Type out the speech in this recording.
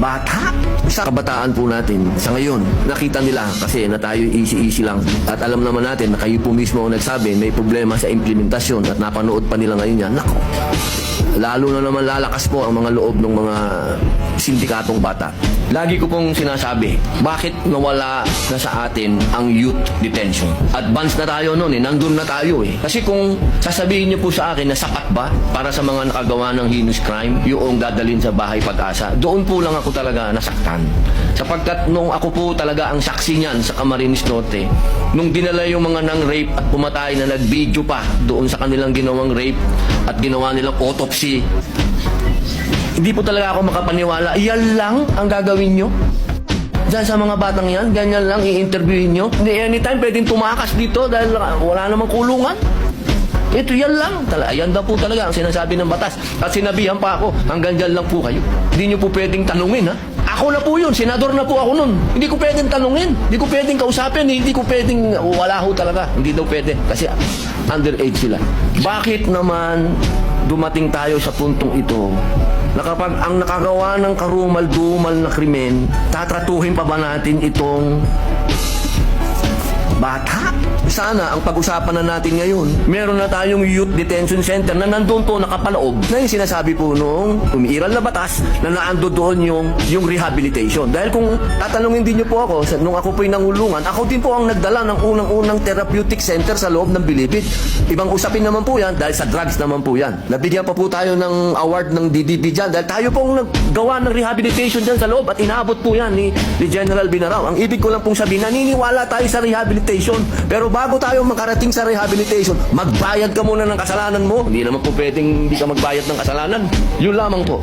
bata. Sa kabataan po natin, sa ngayon, nakita nila kasi na tayo easy-easy lang. At alam naman natin na kayo po mismo ang nagsabi, may problema sa implementasyon at napanood pa nila ngayon yan. Nako, lalo na naman lalakas po ang mga loob ng mga sindikatong bata. Lagi ko pong sinasabi, bakit nawala na sa atin ang youth detention? Advance na tayo noon eh, nandun na tayo eh. Kasi kung sasabihin niyo po sa akin na sapat ba para sa mga nakagawa ng heinous crime, yung dadalhin sa bahay pag-asa, doon po lang ako talaga nasaktan. Sapagkat nung ako po talaga ang saksi niyan sa Camarines Norte, nung dinala yung mga nang rape at pumatay na nag-video pa doon sa kanilang ginawang rape at ginawa nilang autopsy, hindi po talaga ako makapaniwala. Yan lang ang gagawin nyo? Diyan sa mga batang yan, ganyan lang i-interviewin nyo. Anytime pwedeng tumakas dito dahil wala namang kulungan. Ito yan lang. Tala, yan daw po talaga ang sinasabi ng batas. At sinabihan pa ako, hanggang dyan lang po kayo. Hindi nyo po pwedeng tanungin ha. Ako na po yun, senador na po ako nun. Hindi ko pwedeng tanungin, hindi ko pwedeng kausapin, hindi ko pwedeng, wala ho talaga. Hindi daw pwede, kasi underage sila. Bakit naman dumating tayo sa puntong ito. Na kapag ang nakagawa ng karumal-dumal na krimen, tatratuhin pa ba natin itong bata? Sana ang pag-usapan na natin ngayon, meron na tayong youth detention center na nandun po nakapaloob na yung sinasabi po nung umiiral na batas na naando doon yung, yung rehabilitation. Dahil kung tatanungin din niyo po ako, sa, nung ako po'y nangulungan, ako din po ang nagdala ng unang-unang therapeutic center sa loob ng Bilibid. Ibang usapin naman po yan dahil sa drugs naman po yan. Nabigyan pa po tayo ng award ng DDP dyan dahil tayo pong naggawa ng rehabilitation dyan sa loob at inaabot po yan ni, ni General Binaraw. Ang ibig ko lang pong sabihin, naniniwala tayo sa rehabilitation pero bago tayo makarating sa rehabilitation, magbayad ka muna ng kasalanan mo. Hindi naman po pwedeng hindi ka magbayad ng kasalanan. Yun lamang po.